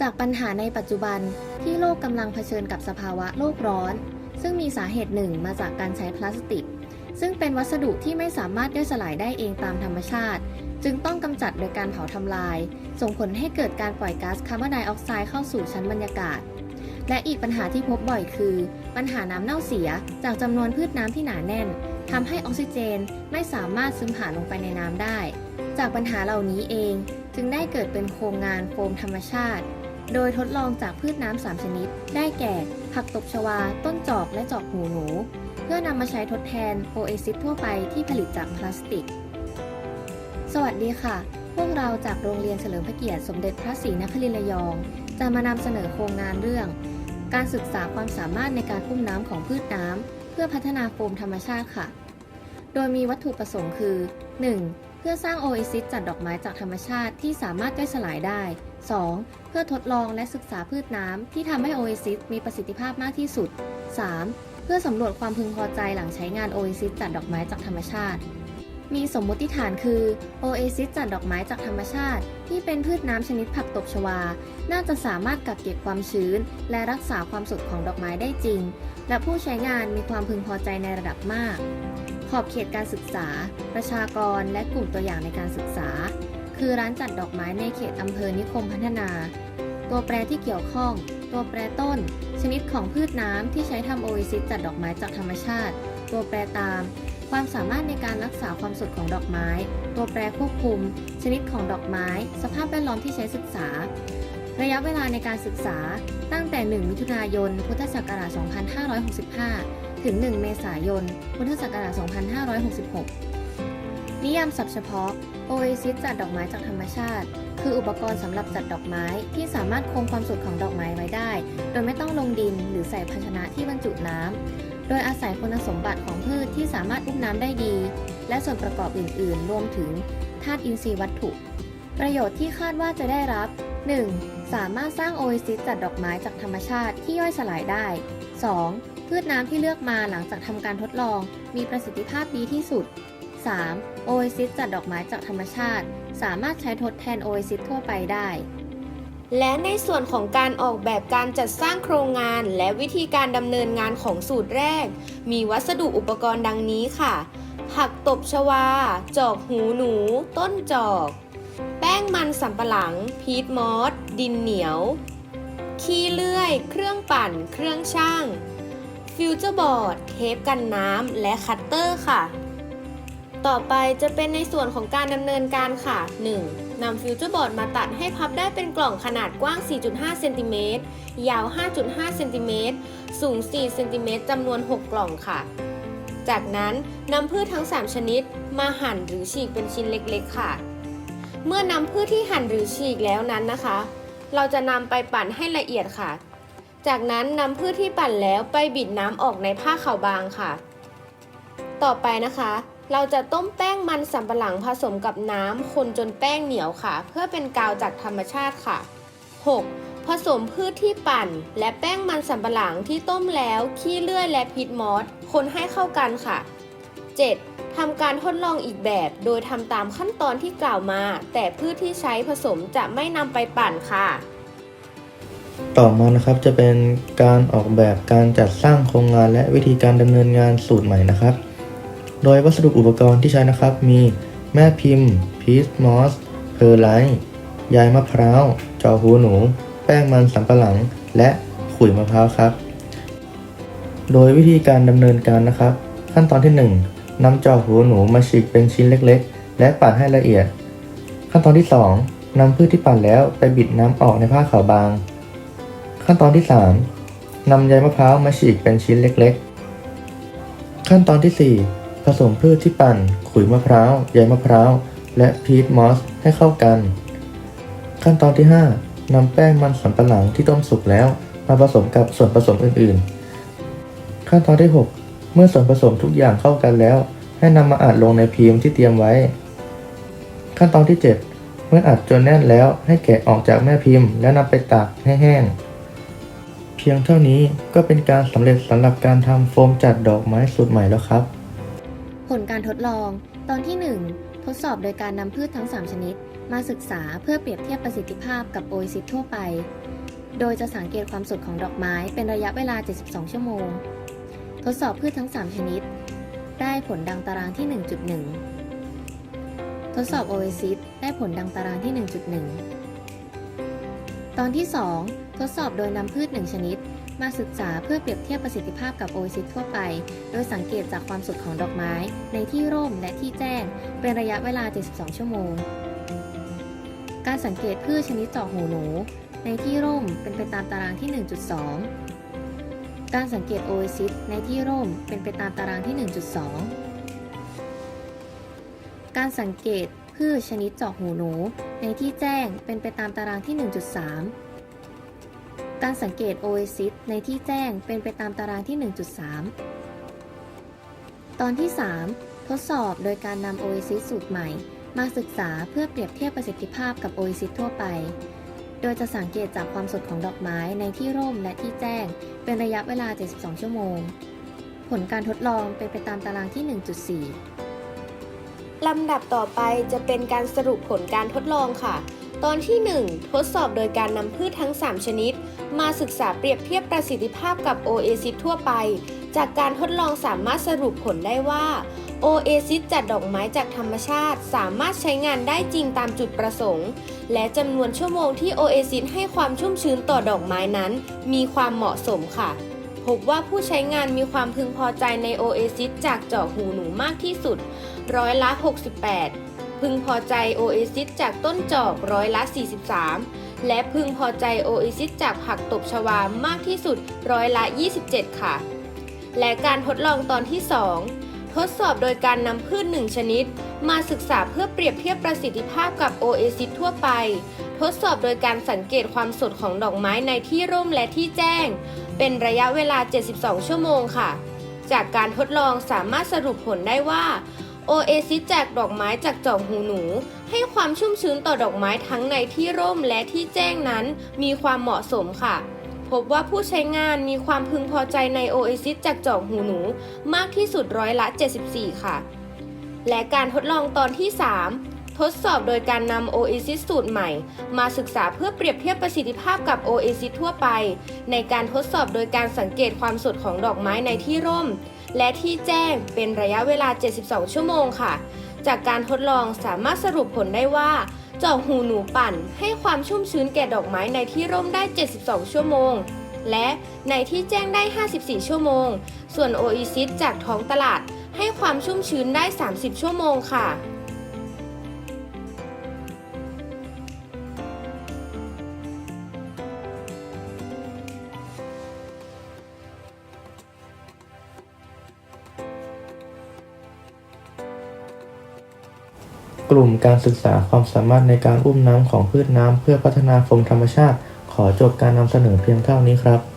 จากปัญหาในปัจจุบันที่โลกกำลังเผชิญกับสภาวะโลกร้อน ซึ่งมีสาเหตุหนึ่งมาจากการใช้พลาสติก ซึ่งเป็นวัสดุที่ไม่สามารถย่อยสลายได้เองตามธรรมชาติ จึงต้องกำจัดโดยการเผาทำลาย ส่งผลให้เกิดการปล่อยก๊าซคาร์บอนไดออกไซด์เข้าสู่ชั้นบรรยากาศ และอีกปัญหาที่พบบ่อยคือ ปัญหาน้ำเน่าเสียจากจำนวนพืชน้ำที่หนาแน่นทำให้ออกซิเจนไม่สามารถซึมผ่านลงไปในน้ำได้ จากปัญหาเหล่านี้เอง จึงได้เกิดเป็นโครงงานโฟมธรรมชาติ โดยทดลองจากพืชน้ำสามชนิด ได้แก่ ผักตบชวา ต้นจอกและจอกหูหนู เพื่อนำมาใช้ทดแทนโอเอซิสทั่วไปที่ผลิตจากพลาสติก สวัสดีค่ะ พวกเราจากโรงเรียนเฉลิมพระเกียรติสมเด็จพระศรีนครินทร์ระยอง จะมานำเสนอโครงงานเรื่อง การศึกษาความสามารถในการพุ่มน้ำของพืชน้ำเพื่อพัฒนาโฟมธรรมชาติค่ะ โดยมีวัตถุประสงค์คือ 1. เพื่อสร้างโอเอซิสจากดอกไม้จากธรรมชาติที่สามารถย่อยสลายได้ 2. เพื่อทดลองและศึกษาพืชน้ำที่ทำให้โอเอซิสมีประสิทธิภาพมากที่สุด 3. เพื่อสำรวจความพึงพอใจหลังใช้งานโอเอซิสจากดอกไม้จากธรรมชาติ มีสมมติฐานคือโอเอซิสจากดอกไม้จากธรรมชาติ ที่เป็นพืชน้ำชนิดผักตบชวา น่าจะสามารถกักเก็บความชื้น และรักษาความสดของดอกไม้ได้จริง และผู้ใช้งานมีความพึงพอใจในระดับมาก ขอบเขตการศึกษา ประชากร และกลุ่มตัวอย่างในการศึกษา คือร้านจัดดอกไม้ในเขตอำเภอนิคมพัฒนา ตัวแปรที่เกี่ยวข้อง ตัวแปรต้น ชนิดของพืชน้ำที่ใช้ทำโอเอซิสจัดดอกไม้จากธรรมชาติ ตัวแปรตาม ความสามารถในการรักษาความสดของดอกไม้ ตัวแปรควบคุม ชนิดของดอกไม้ สภาพแวดล้อมที่ใช้ศึกษา ระยะเวลาในการศึกษาตั้งแต่ 1 มิถุนายน พุทธศักราช 2565 ถึง 1 เมษายน พุทธศักราช 2566 นิยามศัพท์เฉพาะ โอเอซิสจัดดอกไม้จากธรรมชาติ คืออุปกรณ์สำหรับจัดดอกไม้ที่สามารถคงความสดของดอกไม้ไว้ได้ โดยไม่ต้องลงดินหรือใส่ภาชนะที่บรรจุน้ำ โดยอาศัยคุณสมบัติของพืชที่สามารถอุ้มน้ำได้ดี และส่วนประกอบอื่น ๆ รวมถึงธาตุอินทรีย์วัตถุ ประโยชน์ที่คาดว่าจะได้รับ 1. สามารถสร้างโอเอซิสจัดดอกไม้จากธรรมชาติที่ย่อยสลายได้ 2. พืชน้ำที่เลือกมาหลังจากทำการทดลอง มีประสิทธิภาพดีที่สุด 3. โอเอซิสจัดดอกไม้จากธรรมชาติ สามารถใช้ทดแทนโอเอซิสทั่วไปได้ และในส่วนของการออกแบบการจัดสร้างโครงงานและวิธีการดำเนินงานของสูตรแรก มีวัสดุอุปกรณ์ดังนี้ค่ะ ผักตบชวา จอกหูหนู ต้นจอก แป้งมันสำปะหลัง พีทมอส ดินเหนียว ขี้เลื่อย เครื่องปั่น เครื่องช่าง ฟิวเจอร์บอร์ด เทปกันน้ำ และคัตเตอร์ค่ะ ต่อไปจะเป็นในส่วนของการดำเนินการค่ะ 1. นำฟิวเจอร์บอร์ดมาตัดให้พับได้เป็นกล่องขนาดกว้าง 4.5 เซนติเมตร ยาว 5.5 เซนติเมตร สูง 4 เซนติเมตรจำนวน 6 กล่องค่ะ จากนั้นนำพืชทั้ง 3 ชนิดมาหั่นหรือฉีกเป็นชิ้นเล็กๆค่ะ เมื่อนำพืชที่หั่นหรือฉีกแล้วนั้นนะคะ เราจะนำไปปั่นให้ละเอียดค่ะ จากนั้นนำพืชที่ปั่นแล้วไปบิดน้ำออกในผ้าขาวบางค่ะ ต่อไปนะคะ เราจะต้มแป้งมันสำปะหลังผสมกับน้ำคนจนแป้งเหนียวค่ะ เพื่อเป็นกาวจากธรรมชาติค่ะ 6. ผสมพืชที่ปั่น และแป้งมันสำปะหลังที่ต้มแล้ว ขี้เลื่อยและพิษมอสคนให้เข้ากันค่ะ 7. ทำการทดลองอีกแบบ โดยทำตามขั้นตอนที่กล่าวมา แต่พืชที่ใช้ผสมจะไม่นำไปปั่นค่ะ ต่อมานะครับจะเป็นการออกแบบการจัดสร้างโครงงานและวิธีการดำเนินงานสูตรใหม่นะครับ โดยวัสดุอุปกรณ์ที่ใช้นะครับมีแม่พิมพ์ พีซมอส เพอร์ไลท์ใยมะพร้าว จอหูหนู แป้งมันสำปะหลัง และขุยมะพร้าวครับ โดยวิธีการดำเนินการนะครับ ขั้นตอนที่ 1นำจอหูหนูมาฉีกเป็นชิ้นเล็กๆ และปั่นให้ละเอียด ขั้นตอนที่ 2นำพืชที่ปั่นแล้วไปบิดน้ำออกในผ้าขาวบาง ขั้นตอนที่ 3นำใยมะพร้าวมาฉีกเป็นชิ้นเล็ก ๆ ขั้นตอนที่ 4 ผสมพืชที่ปั่น ขุยมะพร้าว ใยมะพร้าว และพีทมอสให้เข้ากัน ขั้นตอนที่ 5นำแป้งมันสำปะหลังที่ต้มสุกแล้ว มาผสมกับส่วนผสมอื่นๆ ขั้นตอนที่ 6 เมื่อส่วนผสมทุกอย่างเข้ากันแล้ว ให้นำมาอัดลงในพิมพ์ที่เตรียมไว้ ขั้นตอนที่ 7 เมื่ออัดจนแน่นแล้วให้แกะออกจากแม่พิมพ์ แล้วนำไปตากให้แห้งเพียงเท่านี้ก็เป็นการสำเร็จสำหรับการทำโฟมจัดดอกไม้สูตรใหม่แล้วครับ ลการทดลอง ตอนที่ 1 ทดสอบโดยการนำพืชทั้ง 3 ชนิด มาศึกษาเพื่อเปรียบเทียบประสิทธิภาพกับโอเอซิสทั่วไป โดยจะสังเกตความสดของดอกไม้เป็นระยะเวลา 72 ชั่วโมง ทดสอบพืชทั้ง 3 ชนิด ได้ผลดังตารางที่ 1.1 ทดสอบโอเอซิสได้ผลดังตารางที่ 1.1 ตอนที่ 2 ทดสอบโดยนำพืช 1 ชนิด มาศึกษาเพื่อเปรียบเทียบประสิทธิภาพกับโอเอซิสทั่วไป โดยสังเกตจากความสดของดอกไม้ ในที่ร่มและที่แจ้ง เป็นระยะเวลา 72 ชั่วโมง การสังเกตพืชชนิดเจาะหูหนู ในที่ร่มเป็นไปตามตารางที่ 1.2 การสังเกตโอเอซิสในที่ร่มเป็นไปตามตารางที่ 1.2 การสังเกตพืชชนิดเจาะหูหนู ในที่แจ้งเป็นไปตามตารางที่ 1.3 การสังเกตโอเอซิสในที่แจ้งเป็นไปตามตารางที่ 1.3 ตอนที่ 3 ทดสอบโดยการนำโอเอซิสสูตรใหม่ มาศึกษาเพื่อเปรียบเทียบประสิทธิภาพกับโอเอซิสทั่วไป โดยจะสังเกตจากความสดของดอกไม้ในที่ร่มและที่แจ้ง เป็นระยะเวลา 72 ชั่วโมง ผลการทดลองเป็นไปตามตารางที่ 1.4ลำดับต่อไปจะเป็นการสรุปผลการทดลองค่ะ ตอนที่ 1 ทดสอบโดยการนำพืชทั้ง 3 ชนิด มาศึกษาเปรียบเทียบประสิทธิภาพกับ Oasis ทั่วไป จากการทดลองสามารถสรุปผลได้ว่า Oasis จัดดอกไม้จากธรรมชาติ สามารถใช้งานได้จริงตามจุดประสงค์ และจำนวนชั่วโมงที่ Oasis ให้ความชุ่มชื้นต่อดอกไม้นั้น มีความเหมาะสมค่ะ พบว่าผู้ใช้งานมีความพึงพอใจใน Oasis จากเจาะหูหนูมากที่สุด ร้อยละ 68 พึงพอใจ Oasis จากต้นจอกร้อยละ 43 และพึงพอใจ Oasis จากผักตบชวามากที่สุดร้อยละ 27 ค่ะ และการทดลองตอนที่ 2 ทดสอบโดยการนำพืช1ชนิด มาศึกษาเพื่อเปรียบเทียบประสิทธิภาพกับ Oasis ทั่วไป ทดสอบโดยการสังเกตความสดของดอกไม้ในที่ร่มและที่แจ้ง เป็นระยะเวลา 72 ชั่วโมงค่ะ จากการทดลองสามารถสรุปผลได้ว่า โอเอซิสจกดอกไม้จากจอกหูหนู ให้ความชุ่มชื้นต่อดอกไม้ทั้งในที่ร่มและที่แจ้งนั้นมีความเหมาะสมค่ะ พบว่าผู้ใช้งานมีความพึงพอใจในโอเอซิสจากจอกหูหนู มากที่สุดร้อยละ 74 ค่ะ และการทดลองตอนที่ 3 ทดสอบโดยการนำ Oasis สูตรใหม่ มาศึกษาเพื่อเปรียบเทียบประสิทธิภาพกับ Oasis ทั่วไป ในการทดสอบโดยการสังเกตความสดของดอกไม้ในที่ร่ม และที่แจ้งเป็นระยะเวลา 72 ชั่วโมงค่ะ จากการทดลองสามารถสรุปผลได้ว่าเจาะหูหนูปั่น ให้ความชุ่มชื้นแก่ดอกไม้ในที่ร่มได้ 72 ชั่วโมง และในที่แจ้งได้ 54 ชั่วโมง ส่วนโออิซิสจากท้องตลาดให้ความชุ่มชื้นได้ 30 ชั่วโมงค่ะ กลุ่มการศึกษาความสามารถในการอุ้มน้ำของพืชน้ำเพื่อพัฒนาฟมธรรมชาติ ขอจบการนำเสนอเพียงเท่านี้ครับ